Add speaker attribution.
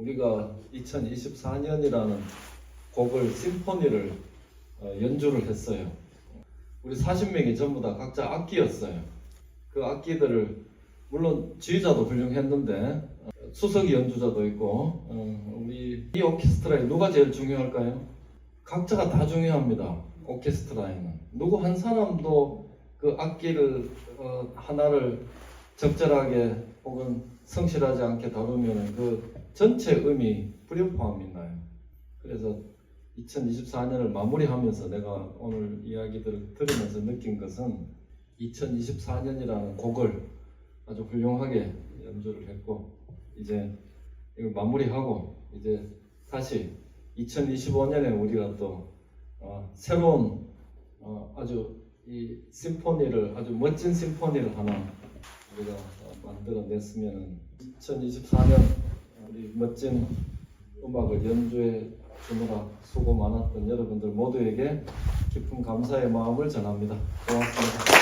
Speaker 1: 우리가 2024년이라는 곡을 심포니를 어, 연주를 했어요. 우리 40명이 전부 다 각자 악기였어요. 그 악기들을 물론 지휘자도 훌륭했는데 어, 수석 연주자도 있고 어, 우리 이 오케스트라에 누가 제일 중요할까요? 각자가 다 중요합니다. 오케스트라에는 누구 한 사람도 그 악기를 어, 하나를 적절하게 혹은 성실하지 않게 다루면 그 전체 음이 불협화음이 나요. 그래서 2024년을 마무리하면서 내가 오늘 이야기들을 들으면서 느낀 것은 2024년이라는 곡을 아주 훌륭하게 연주를 했고 이제 이걸 마무리하고 이제 다시 2025년에 우리가 또 어, 새로운 어, 아주 이 심포니를 아주 멋진 심포니를 하나 우리가 어, 만들어냈으면 2024년 멋진 음악을 연주해 주느라 수고 많았던 여러분들 모두에게 깊은 감사의 마음을 전합니다. 고맙습니다.